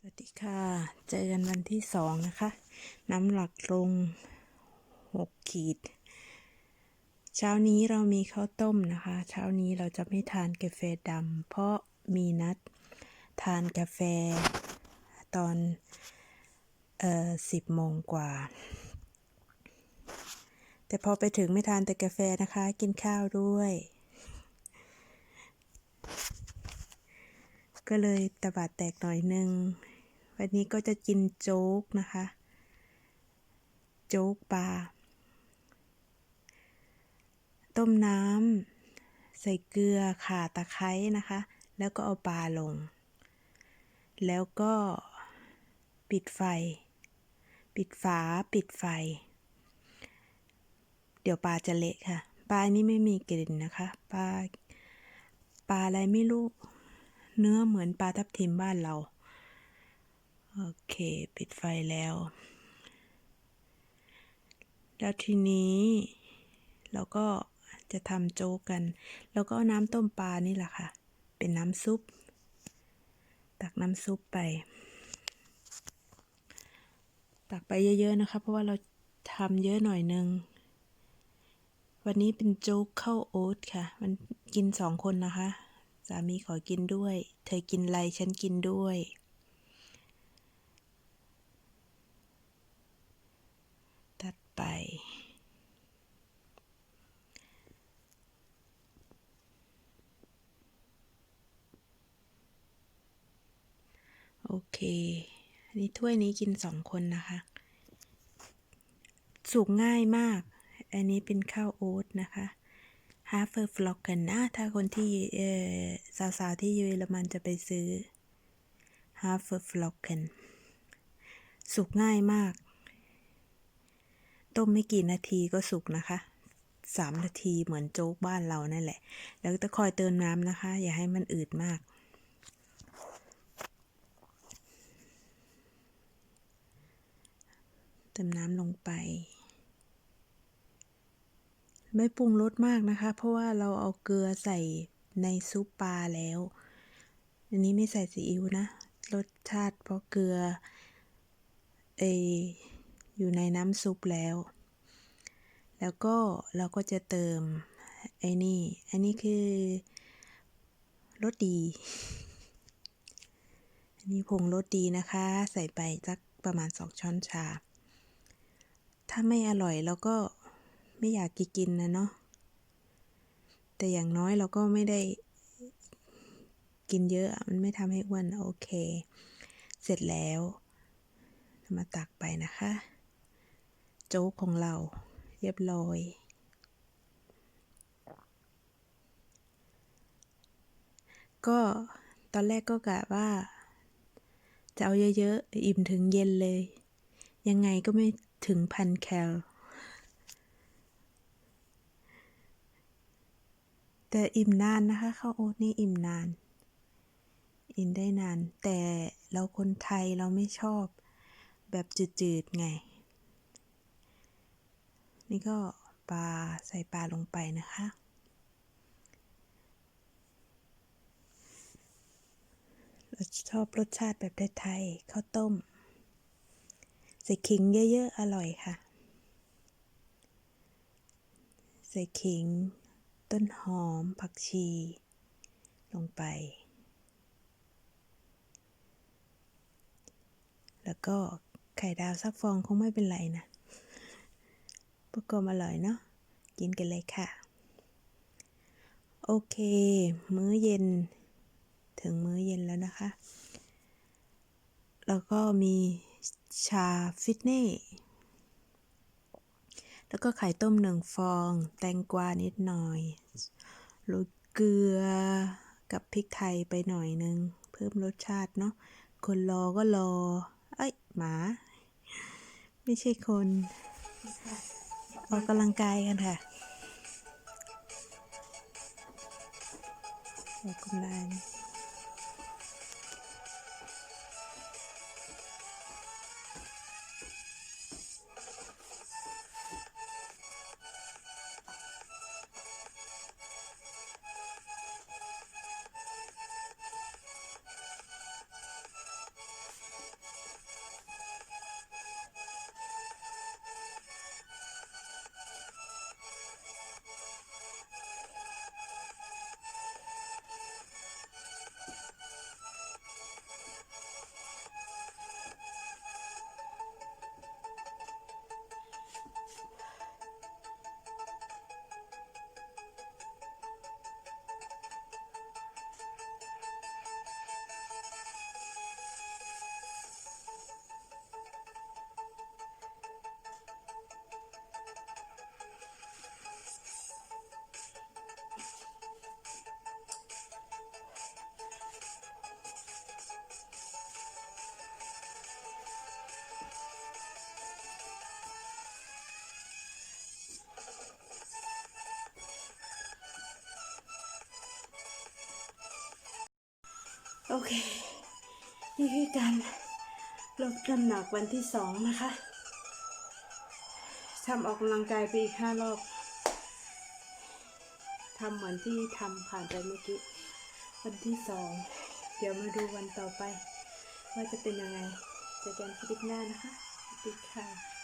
สวัสดีค่ะ เจอกันวันที่สองนะคะ น้ำหนักลงหกขีด เช้านี้เรามีข้าวต้มนะคะ เช้านี้เราจะไม่ทานกาแฟดำเพราะมีนัดทานกาแฟตอนเอ่อสิบโมงกว่า แต่พอไปถึงไม่ทานแต่กาแฟนะคะ กินข้าวด้วย ก็เลยตะบาดแตกหน่อยนึง วันนี้ก็จะกินโจ๊กนะคะ โจ๊กปลา ต้มน้ำใส่เกลือข่าตะไคร้นะคะ แล้วก็เอาปลาลง แล้วก็ปิดไฟ ปิดฝาปิดไฟ เดี๋ยวปลาจะเละค่ะ ปลานี้ไม่มีกลิ่นนะคะ ปลา ปลาอะไรไม่รู้ เนื้อเหมือนปลาทับทิมบ้านเรา โอเค ปิดไฟแล้ว แล้วทีนี้ เราก็จะทำโจ๊กกัน แล้วก็น้ำต้มปลานี่แหละค่ะ เป็นน้ำซุป ตักน้ำซุปไป ตักไปเยอะๆนะคะ เพราะว่าเราทำเยอะหน่อยนึง วันนี้เป็นโจ๊กข้าวโอ๊ตค่ะ มันกินสองคนนะคะ สามีขอกินด้วย เธอกินไรฉันกินด้วย ตัดไป โอเคอันนี้ถ้วยนี้กินสองคนนะคะ สุกง่ายมาก อันนี้เป็นข้าวโอ๊ตนะคะฮาเฟอร์ฟลอกกันนะถ้าคนที่เออสาวๆที่เยอรมันจะไปซื้อฮาเฟอร์ฟลอกกันสุกง่ายมาก ต้มไม่กี่นาทีก็สุกนะคะสามนาทีเหมือนโจ๊กบ้านเรานั่นแหละ แล้วก็คอยเติมน้ำนะคะ อย่าให้มันอืดมาก ติมน้ำลงไป ไม่ปรุงรสมากนะคะ เพราะว่าเราเอาเกลือใส่ในซุปปลาแล้ว อันนี้ไม่ใส่ซีอิ๊วนะ รสชาติเพราะเกลือเออยู่ในน้ำซุปแล้ว แล้วก็เราก็จะเติมไอ้นี่ อันนี้คือรสดี อันนี้ผงรสดีนะคะ ใส่ไปสักประมาณสองช้อนชา ถ้าไม่อร่อยเราก็ไม่อยากกินนะเนาะ แต่อย่างน้อยเราก็ไม่ได้กินเยอะมันไม่ทำให้อ้วนโอเค เสร็จแล้วมาตักไปนะคะ โจ๊กของเราเรียบร้อย ก็ตอนแรกก็กะว่า จะเอาเยอะๆ อิ่มถึงเย็นเลย ยังไงก็ไม่ ถึงพันแคล แต่อิ่มนานนะคะข้าวโอ๊ตนี่อิ่มนาน อิ่มได้นาน แต่เราคนไทยเราไม่ชอบแบบจืดๆไง นี่ก็ปลาใส่ปลาลงไปนะคะ เราชอบรสชาติแบบไทยๆข้าวต้ม ใส่ขิงเยอะๆ อร่อยค่ะ ใส่ขิง ต้นหอม ผักชี ลงไป แล้วก็ไข่ดาวสักฟองคงไม่เป็นไรนะประกอบอร่อยเนาะ กินกันเลยค่ะ โอเค มื้อเย็น ถึงมื้อเย็นแล้วนะคะ แล้วก็มี ชาฟิตเน่แล้วก็ไข่ต้มหนึ่งฟอง แตงกวานิดหน่อยโรยเกลือกับพริกไทยไปหน่อยนึง เพิ่มรสชาติเนาะ คนรอก็รอ เอ้ย หมา ไม่ใช่คน ออกกำลังกายกันค่ะ ออกกำลัง โอเค นี่คือการลดน้ำหนักวันที่สองนะคะทำออกกำลังกายไปอีกห้ารอบทำเหมือนที่ทำผ่านไปเมื่อกี้วันที่สองเดี๋ยวมาดูวันต่อไป ว่าจะเป็นยังไงเจอกันคลิปหน้านะคะสวัสดีค่ะ